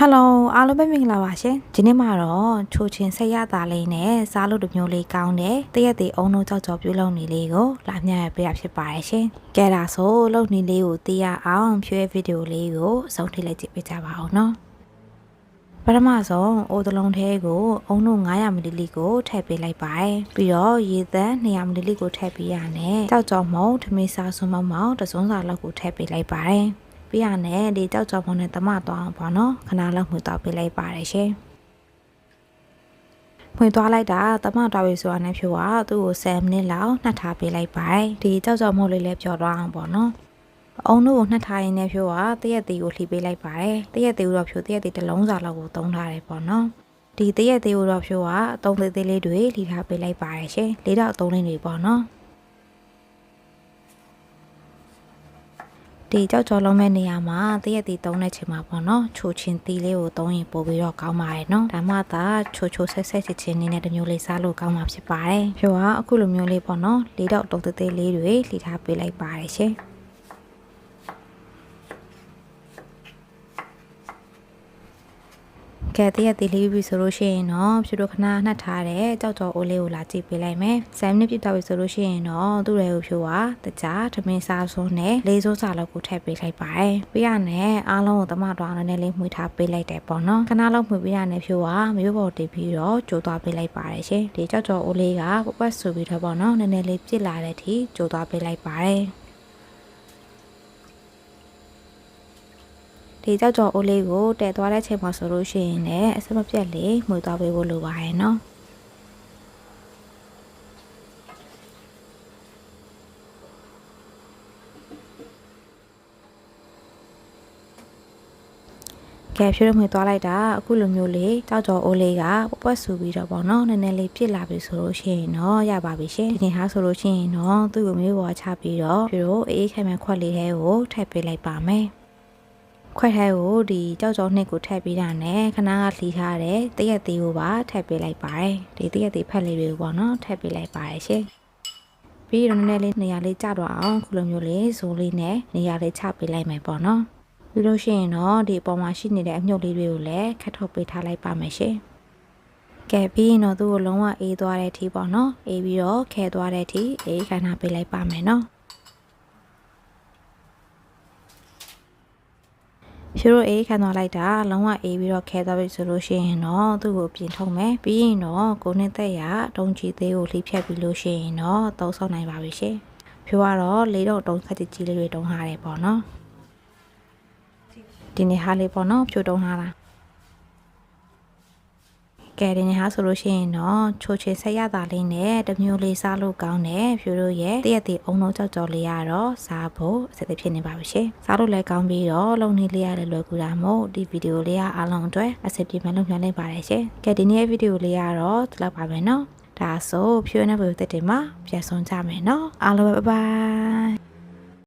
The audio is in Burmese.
ဟယ်လိုအားလုံးပဲမင်္ဂလာပါရှင်ဒီနေ့မှာတော့ချိုချင်းဆက်ရတာလေးနဲ့စားလို့တစ်မျိုးလေးကောင်းတဲ့တရက်တည်းအုံလုံးကြောက်ကြောက်ပြုလုပ်နေလေးကိုလာမျှရပေးရဖြစ်ပါတယ်ရှင်ကဲဒါဆိုလုပ်နေလေးကိုသိရအောင်ဖြွဲဗီဒီယိုလေးကိုအဆုံးထိလိုက်ကြည့်ပေးကြပါအောင်နော်ပထမဆုံးအိုးတလုံးထဲကိုအုံလုံး900မီလီလီကိုထည့်ပေးလိုက်ပါတယ်ပြီးတော့ရေသန့်200မီလီလီကိုထည့်ပေးရနဲ့ကြောက်ကြောက်မုံထမင်းစားဆွန်းမောင်းမောင်းတစုံစာလောက်ကိုထည့်ပေးလိုက်ပါတယ် ပြရနဲ့ဒီကြောက်ကြောက်ဖုံးနဲ့တမသွားအောင်ပေါ့နော်ခဏလောက်မှွေတော့ပေးလိုက်ပါတယ်ရှင်မှွေသွားလိုက်တာတမသွားပြီဆိုတာနဲ့ဖြိုကသူ့ကို10မိနစ်လောက်နှက်ထားပေးလိုက်ပါတယ်ဒီကြောက်ကြောက်မုံလေးလည်းပျော်သွားအောင်ပေါ့နော်အုံတို့ကိုနှက်ထားရင်းနဲ့ဖြိုကတရက်သေးကိုလှီပေးလိုက်ပါတယ်တရက်သေးကိုတော့ဖြိုတရက်သေးတစ်လုံးစာလောက်ကိုသုံးထားတယ်ပေါ့နော်ဒီတရက်သေးကိုတော့ဖြိုကအတုံးသေးသေးလေးတွေလှီထားပေးလိုက်ပါတယ်ရှင်လေးတော့အတုံးလေးတွေပေါ့နော် ဒီကြောက်ကြော်လုံးမဲ့နေရာမှာတရက်တီသုံးတဲ့ချိန်မှာပေါ့နော်ချိုချင်းတီးလေးကိုသုံးရင်ပို့ပြီးတော့ကောင်းပါတယ်နော်ဒါမှသာချိုချိုဆက်ဆက်ချစ်ချင်းနေနဲ့တမျိုးလေးစားလို့ကောင်းမှာဖြစ်ပါတယ်ဖြိုကအခုလိုမျိုးလေးပေါ့နော်လေးတော့တုံးသေးသေးလေးတွေလှီထားပေးလိုက်ပါတယ်ရှင် ကဲတရက်တီလေးပြီဆိုလို့ရှိရင်တော့ဖြူတို့ခဏနှက်ထားတဲ့ကြောက်ကြော်အိုးလေးကိုလာကြည့်ပေးလိုက်မယ်။7မိနစ်ပြည့်တော့ပြီဆိုလို့ရှိရင်တော့သူ့ရဲ့ကိုဖြူကတကြားထမင်းစားစုံးနဲ့လေးစိုးစာလောက်ကိုထည့်ပေးလိုက်ပါတယ်။ပြရနဲ့အားလုံးကိုတမတော်အောင်နဲ့လေးမှွေထားပေးလိုက်တယ်ပေါ့နော်။ခဏလောက်မှွေပေးရနဲ့ဖြူကမျိုးပေါ်တည်ပြီးတော့ကြိုးသွားပေးလိုက်ပါတယ်ရှင်။ဒီကြောက်ကြော်အိုးလေးကပပတ်ဆူပြီးတော့ပေါ့နော်။နည်းနည်းလေးပြစ်လာတဲ့အထိကြိုးသွားပေးလိုက်ပါတယ်။ ဒီကြောက်ကြော်အိုးလေးကိုတည်သွားတဲ့ချိန်မှာဆိုလို့ရှိရင်လည်းအစမပြတ်လေးမှွေသွားပေးဖို့လိုပါရဲ့နော်ကဲဖြိုးရမှွေသွားလိုက်တာအခုလိုမျိုးလေးကြောက်ကြော်အိုးလေးကပွက်ဆူပြီးတော့ပေါ့နော်နည်းနည်းလေးပြစ်လာပြီဆိုလို့ရှိရင်တော့ရပါပြီရှင်ဒီနေ့ဟာဆိုလို့ရှိရင်တော့သူ့ကိုမျိုးပေါ်ချပြီးတော့ဖြိုးတို့အေးခိုင်မဲ့ခွက်လေးထဲကိုထည့်ပေးလိုက်ပါမယ် ခွက်ထဲကိုဒီကြောက်ကြော်နှစ်ကိုထည့်ပေးတာနဲ့ခဏကလှီထားတဲ့တရက်သေးကိုပါထည့်ပေးလိုက်ပါတယ်ဒီတရက်သေးဖက်လေးတွေကိုပေါ့နော်ထည့်ပေးလိုက်ပါတယ်ရှင်ပြီးတော့နည်းနည်းလေးနေရာလေးကျတော့အောင်ခုလိုမျိုးလေးဇိုးလေးနဲ့နေရာလေးချပေးလိုက်မယ်ပေါ့နော်ပြီးလို့ရှိရင်တော့ဒီအပေါ်မှာရှိနေတဲ့အမြုပ်လေးတွေကိုလည်းခတ်ထုတ်ပေးထားလိုက်ပါမယ်ရှင်ကဲပြီးရင်တော့သူ့ကိုလုံးဝအေးသွားတဲ့အထိပေါ့နော်အေးပြီးတော့ခဲသွားတဲ့အထိအေးခဏပေးလိုက်ပါမယ်နော် ဖြူတို့အေးခံသွားလိုက်တာလုံးဝအေးပြီးတော့ခဲသွားပြီဆိုလို့ရှိရင်တော့သူ့ကိုပြင်ထုတ်မယ်ပြီးရင်တော့ကိုနှစ်သက်ရတုံးကြီးသေးကိုလှိဖြတ်ပြီးလို့ရှိရင်တော့သုံးဆောင်နိုင်ပါပြီရှင်ဖြူကတော့လေးတော့တုံးခက်ကြီးလေးတွေတုံးထားတယ်ပေါ့နော်ဒီနေ့ဟာလေးပေါ့နော်ဖြူတုံးထားတာ ကယ်တင်ဟာဆိုလို့ရှိရင်တော့ချိုချေဆက်ရတာလေးနဲ့တမျိုးလေးစားလို့ကောင်းတယ်ဖြူတို့ရဲ့တရက်တည်းအုံလုံးကြောက်ကြော်လေးရတော့စားဖို့အဆက်သဖြစ်နေပါပြီရှင်စားလို့လည်းကောင်းပြီးတော့လုံနေလေးရလည်းလွယ်ကူတာမို့ဒီဗီဒီယိုလေးကအားလုံးအတွက်အဆက်ပြေမှလုံပြန်လိုက်ပါတယ်ရှင်ကယ်တင်ရဲ့ဗီဒီယိုလေးကတော့ဒီလောက်ပါပဲနော်ဒါဆိုဖြူရဲ့ဗီဒီယိုတက်တင်မှာပြန်ဆောင်ကြမယ်နော်အားလုံးပဲဘိုင်ဘိုင်